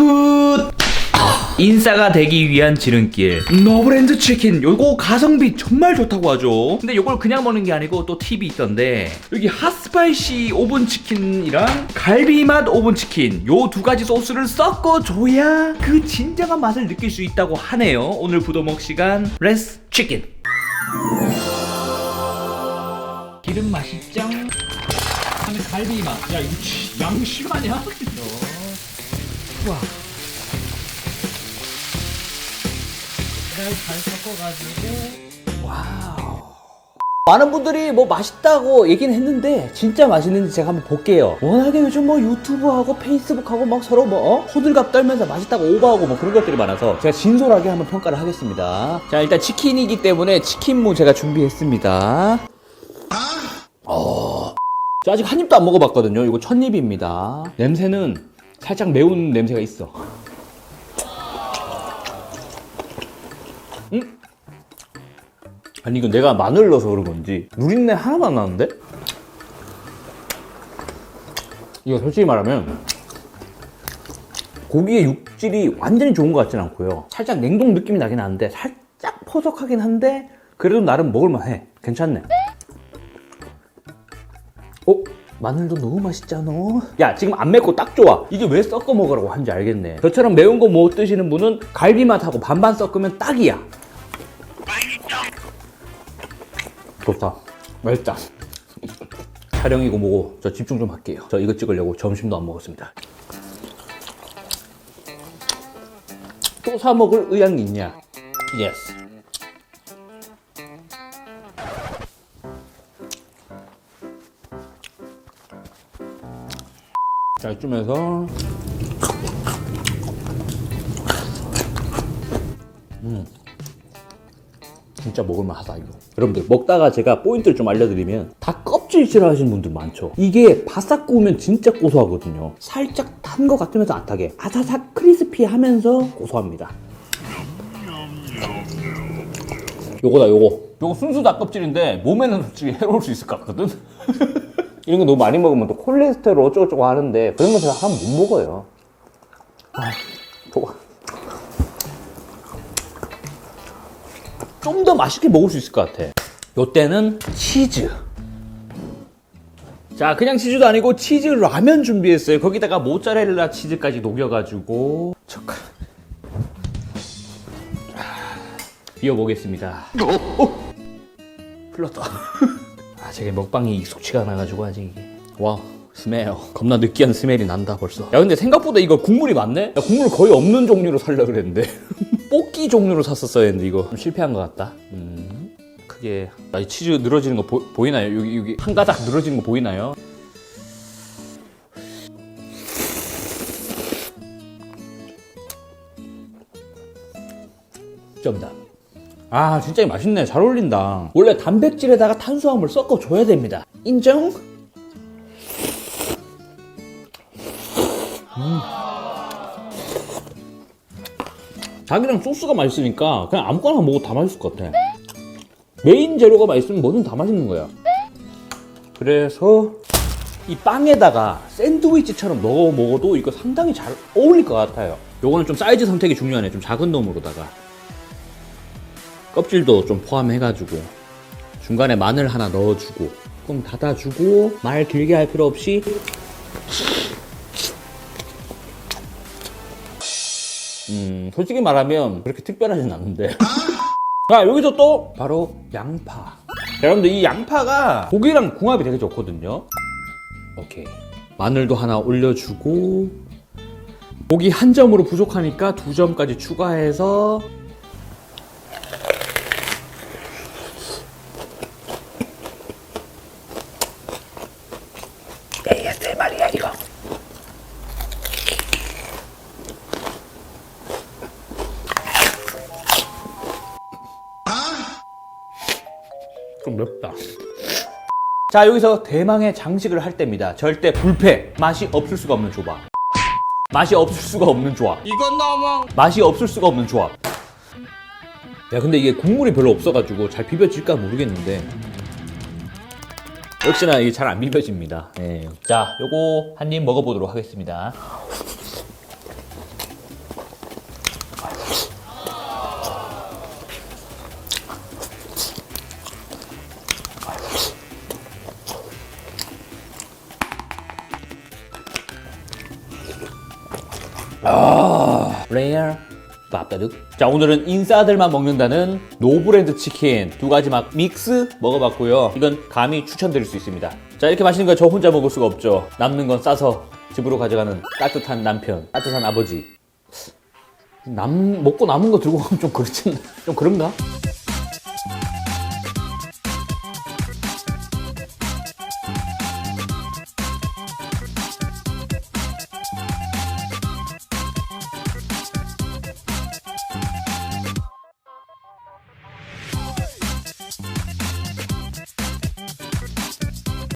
화붓 인싸가 되기 위한 지름길. 노브랜드 치킨. 요거 가성비 정말 좋다고 하죠. 근데 요걸 그냥 먹는 게 아니고 또 팁이 있던데. 여기 핫스파이시 오븐 치킨이랑 갈비맛 오븐 치킨. 요 두 가지 소스를 섞어 줘야 그 진정한 맛을 느낄 수 있다고 하네요. 오늘 부도먹 시간 레스 치킨. 기름 맛있죠? 다음에 갈비 맛. 야 이거 치- 양심 아니야? 와. 잘 섞어가지고 와우. 많은 분들이 뭐 맛있다고 얘기는 했는데 진짜 맛있는지 제가 한번 볼게요. 워낙에 요즘 뭐 유튜브하고 페이스북하고 막 서로 뭐 어? 호들갑 떨면서 맛있다고 오버하고 뭐 그런 것들이 많아서 제가 진솔하게 한번 평가를 하겠습니다. 자 일단 치킨이기 때문에 치킨무 제가 준비했습니다. 어. 저 아직 한 입도 안 먹어봤거든요. 이거 첫 입입니다. 냄새는 살짝 매운 냄새가 있어. 음? 아니 이거 내가 마늘 넣어서 그런 건지 누린내 하나도 안 나는데? 이거 솔직히 말하면 고기의 육질이 완전히 좋은 것 같진 않고요 살짝 냉동 느낌이 나긴 하는데 살짝 퍼석하긴 한데 그래도 나름 먹을만해 괜찮네 어? 마늘도 너무 맛있잖아 야 지금 안 맵고 딱 좋아 이게 왜 섞어 먹으라고 한지 알겠네 저처럼 매운 거 못 드시는 분은 갈비 맛하고 반반 섞으면 딱이야 좋다. 맛있다. 촬영이고 뭐고 저 집중 좀 할게요. 저 이거 찍으려고 점심도 안 먹었습니다. 또 사 먹을 의향이 있냐? 예스. 자 이쯤에서. 진짜 먹을만하다 이거. 여러분들 먹다가 제가 포인트를 좀 알려드리면 다 껍질 싫어하시는 분들 많죠. 이게 바싹 구우면 진짜 고소하거든요. 살짝 탄 것 같으면서 안 타게. 아사삭 크리스피하면서 고소합니다. 요거다 요거. 요거 순수 닭껍질인데 몸에는 솔직히 해로울 수 있을 것 같거든 이런 거 너무 많이 먹으면 또 콜레스테롤 어쩌고저쩌고 하는데 그런 거 제가 하면 못 먹어요 아, 좋아 좀 더 맛있게 먹을 수 있을 것 같아. 요때는 치즈. 자, 그냥 치즈도 아니고 치즈 라면 준비했어요. 거기다가 모짜렐라 치즈까지 녹여가지고 젓갈. 비워보겠습니다. 어? 흘렀다. 아, 저게 먹방이 익숙치가 않아가지고 아직 이게. 와, 스멜. 겁나 느끼한 스멜이 난다 벌써. 야, 근데 생각보다 이거 국물이 많네? 야, 국물 거의 없는 종류로 살려 그랬는데. 볶기 종류로 샀었어야 했는데 이거 좀 실패한 것 같다. 음, 크게. 나이 치즈 늘어지는 거 보, 이나요 여기 여기 한 가닥 늘어지는 거 보이나요? 점다. 아 진짜 맛있네 잘 어울린다 원래 단백질에다가 탄수화물 섞어 줘야 됩니다 인정? 자기랑 소스가 맛있으니까 그냥 아무거나 먹어도 다 맛있을 것 같아. 메인 재료가 맛있으면 뭐든 다 맛있는 거야. 그래서 이 빵에다가 샌드위치처럼 넣어 먹어도 이거 상당히 잘 어울릴 것 같아요. 요거는 좀 사이즈 선택이 중요하네. 좀 작은 놈으로다가. 껍질도 좀 포함해가지고 중간에 마늘 하나 넣어주고 조금 닫아주고 말 길게 할 필요 없이 음, 솔직히 말하면 그렇게 특별하진 않은데. 자, 여기서 또 바로 양파. 자, 여러분들 이 양파가 고기랑 궁합이 되게 좋거든요. 오케이. 마늘도 하나 올려주고 고기 한 점으로 부족하니까 두 점까지 추가해서 ASMR이야 이거. 좀 맵다. 자 여기서 대망의 장식을 할 때입니다. 절대 불패 맛이 없을 수가 없는 조합. 맛이 없을 수가 없는 조합. 이건 너무 맛이 없을 수가 없는 조합. 야 근데 이게 국물이 별로 없어가지고 잘 비벼질까 모르겠는데 역시나 이게 잘 안 비벼집니다. 예. 자, 요거 한 입 먹어보도록 하겠습니다. 아, 레이어 밥다둑. 자, 오늘은 인싸들만 먹는다는 노브랜드 치킨 두 가지 막 믹스 먹어봤고요. 이건 감히 추천드릴 수 있습니다. 자, 이렇게 맛있는 거 저 혼자 먹을 수가 없죠. 남는 건 싸서 집으로 가져가는 따뜻한 남편, 따뜻한 아버지. 남 먹고 남은 거 들고 가면 좀 않나? 좀 그런가?